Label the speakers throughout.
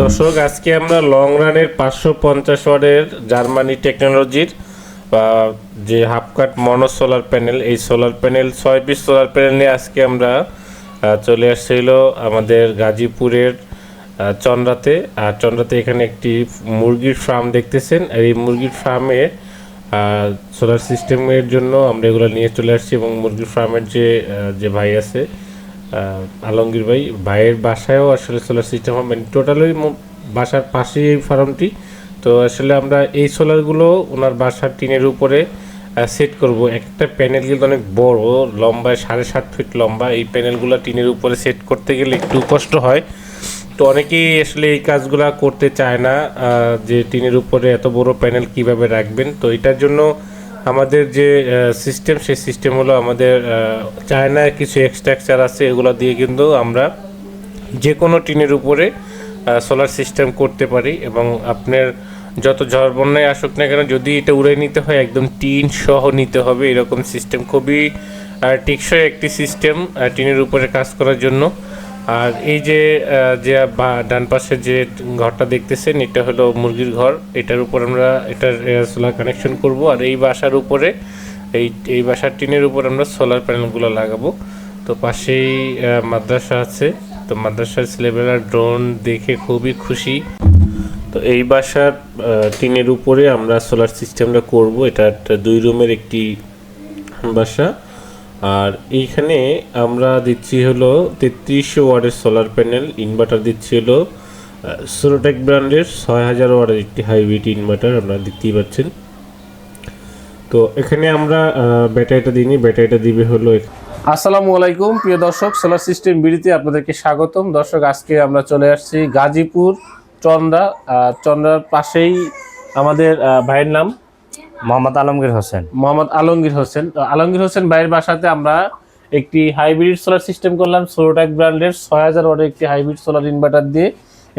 Speaker 1: দর্শক, আজকে আমরা লং রানের পাঁচশো পঞ্চাশ ওয়ার্ডের জার্মানি টেকনোলজির যে half cut mono solar panel এই সোলার প্যানেল ছয় পিস সোলার প্যানেল নিয়ে আজকে আমরা চলে আসছিল আমাদের গাজীপুরের চন্দ্রাতে। আর চন্দ্রাতে এখানে একটি মুরগির ফার্ম দেখতেছেন। আর এই মুরগির ফার্মে সোলার সিস্টেমের জন্য আমরা এগুলো নিয়ে চলে আসছি এবং মুরগির ফার্মের যে যে ভাই আছে আলমগীর ভাই, ভাইয়ের বাসায়ও আসলে সোলার সিস্টেম হবে মানে টোটালি বাসার পাশেই এই ফার্মটি। তো আসলে আমরা এই সোলারগুলো ওনার বাসার টিনের উপরে সেট করব। একটা প্যানেল কিন্তু অনেক বড় লম্বায় সাড়ে সাত ফিট লম্বা। এই প্যানেলগুলো টিনের উপরে সেট করতে গেলে একটু কষ্ট হয়। তো অনেকেই আসলে এই কাজগুলো করতে চায় না যে টিনের উপরে এত বড় প্যানেল কীভাবে রাখবেন। তো এটার জন্য আমাদের যে সিস্টেম সেই সিস্টেম হলো আমাদের চায়নার কিছু এক্সট্রাকচার আছে, এগুলো দিয়ে কিন্তু আমরা যে কোনো টিনের উপরে সোলার সিস্টেম করতে পারি এবং আপনার যত ঝড় বন্যায় আসুক না কেন, যদি এটা উড়ে নিতে হয়, একদম টিন সহ নিতে হবে। এরকম সিস্টেম খুবই টেকসই একটি সিস্টেম টিনের উপরে কাজ করার জন্য। আর এই যে যে ডান পাশে যে ঘরটা দেখতেছেন, এটা হলো মুরগির ঘর। এটার উপর আমরা, এটার সোলার কানেকশন করব। আর এই বাসার উপরে, এই এই বাসার টিনের উপর আমরা সোলার প্যানেলগুলো লাগাবো। তো পাশেই মাদ্রাসা আছে। তো মাদ্রাসার ছেলেবেলার ড্রোন দেখে খুবই খুশি। তো এই বাসার টিনের উপরে আমরা সোলার সিস্টেমটা করব। এটা দুই রুমের একটি বাসা। আর এইখানে আমরা দিচ্ছি হলো তেত্রিশশো ওয়ার্ডের সোলার প্যানেল ইনভার্টার দিচ্ছি হলো সোলোটেক ব্র্যান্ডের ছয় হাজার ওয়ার্ডের একটি হাইব্রিড ইনভার্টার আপনারা দেখতেই পাচ্ছেন। তো এখানে আমরা ব্যাটারিটা দিইনি ব্যাটারিটা দিবে হলো
Speaker 2: আসসালামু আলাইকুম, প্রিয় দর্শক সোলার সিস্টেম বিডিতে আপনাদেরকে স্বাগতম। দর্শক, আজকে আমরা চলে আসছি গাজীপুর, চন্দ্রা চন্দ্রার পাশেই আমাদের ভাইয়ের নাম
Speaker 3: মোহাম্মদ আলমগীর হোসেন।
Speaker 2: মোহাম্মদ আলমগীর হোসেন। তো আলমগীর হোসেন ভাইয়ের বাসাতে আমরা একটি হাইব্রিড সোলার সিস্টেম করলাম সোলোটাক ব্র্যান্ডের। ছয় হাজার ওয়াটের একটি হাইব্রিড সোলার ইনভার্টার দিয়ে।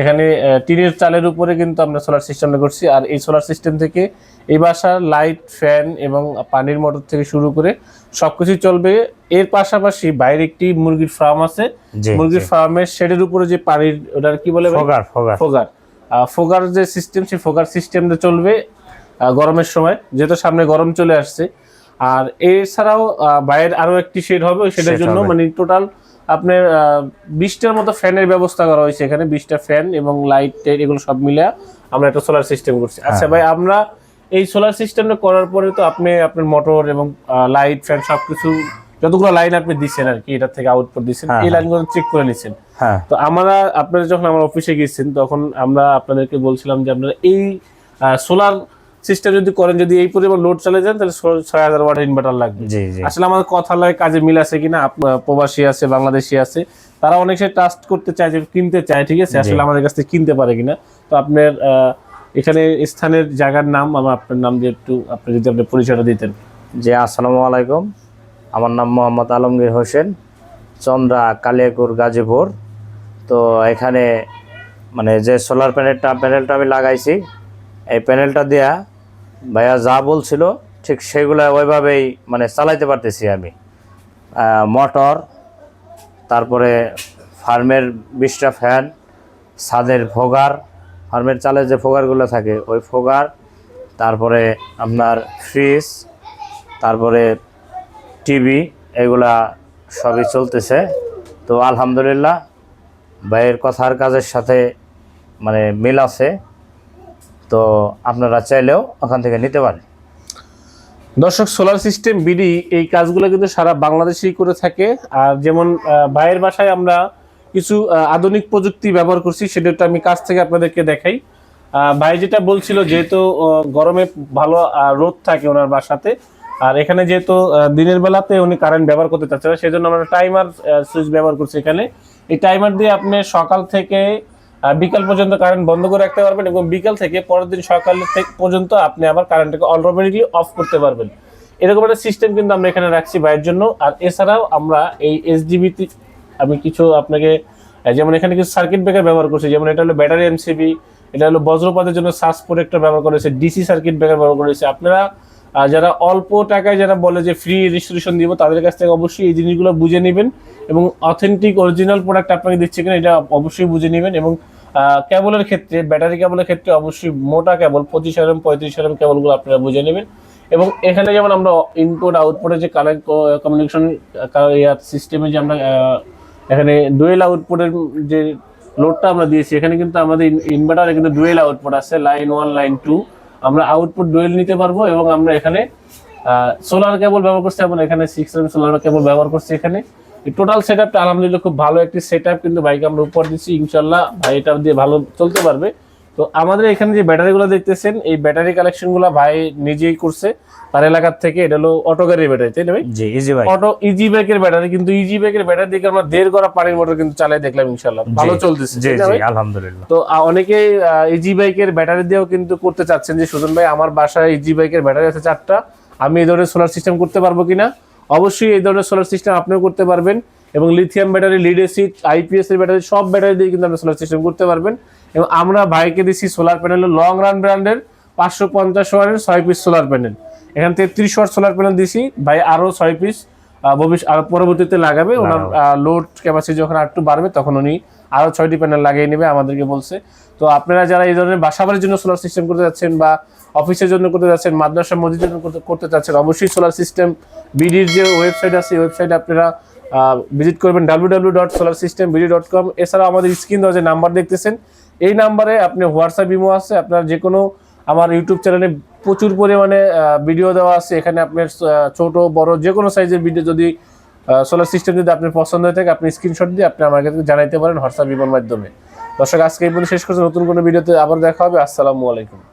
Speaker 2: এখানে টিনের চালের উপরে কিন্তু আমরা সোলার সিস্টেমটা করছি। আর এই সোলার সিস্টেম থেকে এই বাসার লাইট ফ্যান এবং পানির মোটর থেকে শুরু করে সবকিছু চলবে। এর পাশাপাশি বাইরে একটি মুরগির ফার্ম আছে। মুরগির ফার্মের শেডের উপরে যে পানির ওটার কি বলে
Speaker 3: ফোগার ফগার।
Speaker 2: ফগার। ফোগার যে সিস্টেম সেই ফোগার সিস্টেমটা চলবে। গরমের সময় যেহেতু সামনে গরম চলে আসছে। আর এছাড়াও বাইরের আরও একটি শেড হবে
Speaker 3: সেটার
Speaker 2: জন্য মানে টোটাল আপনার বিশটার মতো ফ্যানের ব্যবস্থা করা হয়েছে এখানে বিশটা ফ্যান এবং লাইট টাইট এগুলো সব মিলে আমরা একটা সোলার সিস্টেম করছি।
Speaker 3: হ্যাঁ।
Speaker 2: আচ্ছা ভাই আমরা এই সোলার সিস্টেমটা করার পরে তো আপনি আপনার মোটর এবং লাইট ফ্যান সবকিছু যতগুলো লাইন আপনি দিচ্ছেন আর কি এটার থেকে আউটপুট দিচ্ছেন
Speaker 3: হ্যাঁ,
Speaker 2: এই
Speaker 3: হ্যাঁ।
Speaker 2: লাইনগুলো চেক করে নিচ্ছেন
Speaker 3: হ্যাঁ।
Speaker 2: তো আমরা আপনারা যখন আমার অফিসে গেছেন তখন আমরা আপনাদেরকে বলছিলাম যে আপনারা এই সোলার সিস্টেম যদি করেন যদি এই পরিমাণ লোড চলে যান তাহলে ছয় হাজার ওয়াট ইনভার্টার লাগবে। আসলে আমাদের কথা লয় কাজে মিল আছে কিনা প্রবাসী আছে বাংলাদেশি আছে তারা অনেক সময় ট্রাস্ট করতে চায় যে কিনতে চায় ঠিক আছে? আসলে আমাদের কাছ থেকে কিনতে পারে কিনা। তো আপনার এখানে স্থানের জায়গার নাম আমার আপনার নাম দিয়ে একটু আপনি যদি আপনার পরিচয়টা দিতেন।
Speaker 3: যে আসসালামু আলাইকুম। আমার নাম মোহাম্মদ আলমগীর হোসেন চন্দ্রা কালিয়াকুর গাজীপুর। তো এখানে মানে যে সোলার প্যানেলটা প্যানেলটা আমি লাগাইছি এই প্যানেলটা দেয়া ভাইয়া যা বলছিল, ঠিক সেগুলো ওইভাবেই মানে চালাইতে পারতেছি আমি। মোটর, তারপরে ফার্মের বিশটা ফ্যান, ছাদের ফোগার, ফার্মের চালে যে ফোগারগুলো থাকে, ওই ফোগার, তারপরে আপনার ফ্রিজ, তারপরে টিভি, এগুলা সবই চলতেছে। তো আলহামদুলিল্লাহ, ভাইয়ের কথার কাজের সাথে মানে মিল আছে। তো আপনারা চাইলেও ওখান থেকে নিতে পারেন।
Speaker 2: দর্শক সোলার সিস্টেম বিডি এই কাজগুলো কিন্তু সারা বাংলাদেশেই করে থাকে। আর যেমন ভাইয়ের বাসায় আমরা কিছু আধুনিক প্রযুক্তি ব্যবহার করছি, সেটা আমি কাজ থেকে আপনাদেরকে দেখাই। ভাই যেটা বলছিল, যেহেতু গরমে ভালো রোদ থাকে ওনার বাসাতে, আর এখানে যেহেতু দিনের বেলাতে উনি কারেন্ট ব্যবহার করতে চাচ্ছে না সেই জন্য আমরা টাইমার সুইচ ব্যবহার করছি এখানে। এই টাইমার দিয়ে আপনি সকাল থেকে বিকাল পর্যন্ত কারেন্ট বন্ধ করে রাখতে পারবেন এবং বিকাল থেকে পরের দিন সকাল পর্যন্ত আপনি আবার কারেন্টটাকে অটোমেটিকলি অফ করতে পারবেন। এরকম একটা সিস্টেম কিন্তু আমরা এখানে রাখছি বাইরের জন্য। আর এছাড়াও আমরা এই এসডিবি আমি কিছু আপনাকে যেমন এখানে কিছু সার্কিট ব্রেকার ব্যবহার করছি। যেমন এটা হলো ব্যাটারি এমসিবি এটা হলো বজ্রপাতের জন্য সাস প্রোটেক্টর ব্যবহার করেছে ডিসি সার্কিট ব্রেকার ব্যবহার করেছে আপনারা যারা অল্প টাকায় যারা বলে যে ফ্রি রেজিস্ট্রেশন দিব, তাদের কাছ থেকে অবশ্যই এই জিনিসগুলো বুঝে নেবেন এবং অথেন্টিক অরিজিনাল প্রোডাক্ট আপনাকে দিচ্ছে কিনা, এটা অবশ্যই বুঝে নেবেন এবং কেবলের ক্ষেত্রে, ব্যাটারি কেবলের ক্ষেত্রে অবশ্যই মোটা কেবল, পঁচিশ এরএম পঁয়ত্রিশ এরএম কেবলগুলো আপনারা বুঝে নেবেন। এবং এখানে যেমন আমরা ইনপুট আউটপুটে যে কানেক্ট কমিউনিকেশন সিস্টেমে যে আমরা এখানে ডুয়েল আউটপুটের যে লোডটা আমরা দিয়েছি, এখানে কিন্তু আমাদের ইনভার্টারে কিন্তু ডুয়েল আউটপুট আছে লাইন ওয়ান লাইন টু আমরা আউটপুট ডুয়েল নিতে পারব এবং আমরা এখানে সোলার কেবল ব্যবহার করছি এবং এখানে সিক্স এম সোলার কেবল ব্যবহার করছি এখানে। টোটাল সেট আপটা আলহামদুলিল্লাহ খুব ভালো একটি সেট আপ কিন্তু বাইকে আমরা উপর দিচ্ছি ইনশাল্লাহ ভাই এটা দিয়ে ভালো চলতে পারবে। তো আমাদের এখানে যে ব্যাটারিগুলো দেখতেছেন এই ব্যাটারি কালেকশনগুলো ভাই নিজেই করছে। তার এলাকার থেকে এটা হলো অটো গাড়ির ব্যাটারি তাই না ভাই?
Speaker 3: জি ইজি ভাই
Speaker 2: অটো ইজি বাইকের ব্যাটারি কিন্তু ইজি বাইকের ব্যাটারি দিকে আমরা দেড় করা পানির মোটর কিন্তু চালাই দেখলাম ইনশাল্লাহ ভালো চলতেছে
Speaker 3: জি জি? আলহামদুলিল্লাহ।
Speaker 2: তো অনেকে ইজি বাইকের ব্যাটারি দিয়েও কিন্তু করতে চাচ্ছেন যে সুজন ভাই আমার বাসায় ইজি বাইকের ব্যাটারি আছে চারটা। আমি এই ধরনের সোলার সিস্টেম করতে পারব কিনা? অবশ্যই এই ধরনের সোলার সিস্টেম আপনিও করতে পারবেন এবং lithium battery lead acid IPS এর ব্যাটারি সব ব্যাটারি দিয়ে কিন্তু আপনি সোলার সিস্টেম করতে পারবেন। এবং আমরা ভাইকে দিচ্ছি সোলার প্যানেল লং রান ব্র্যান্ডের পাঁচশো পঞ্চাশ ওয়ারের ছয় পিস সোলার প্যানেল এখানে তেত্রিশ ওয়ার সোলার প্যানেল দিছি, ভাই আরও ছয় পিস ভবিষ্যৎ আর পরবর্তীতে লাগাবে। ওনার লোড ক্যাপাসিটি যখন আর একটু বাড়বে তখন উনি আরও ছয়টি প্যানেল লাগিয়ে নেবে আমাদেরকে বলছে। তো আপনারা যারা এই ধরনের বাসাবাড়ির জন্য সোলার সিস্টেম করতে যাচ্ছেন বা অফিসের জন্য করতে যাচ্ছেন মাদ্রাসা মসজিদের জন্য করতে- করতে চাচ্ছেন অবশ্যই সোলার সিস্টেম বিডির যে ওয়েবসাইট আছে ওয়েবসাইটে আপনারা ভিজিট করবেন W W dot solar system BD dot com এছাড়াও আমাদের স্ক্রিন দেওয়া যে নাম্বার দেখতেছেন এই নাম্বারে আপনি হোয়াটসঅ্যাপ ইমো আছে। আপনার যে কোনো আমার ইউটিউব চ্যানেলে প্রচুর পরিমাণে ভিডিও দেওয়া আছে। এখানে আপনার ছোট, বড় যে কোনো সাইজের ভিডিও যদি সোলার সিস্টেম যদি আপনার পছন্দ হয়ে থাকে, আপনি স্ক্রিনশট দিয়ে আপনি আমার কাছে জানাইতে পারেন হোয়াটসঅ্যাপ ইমোর মাধ্যমে। দর্শক, আজকে এই শেষ করছি। নতুন কোনো ভিডিওতে আবার দেখা হবে। আসসালামু আলাইকুম।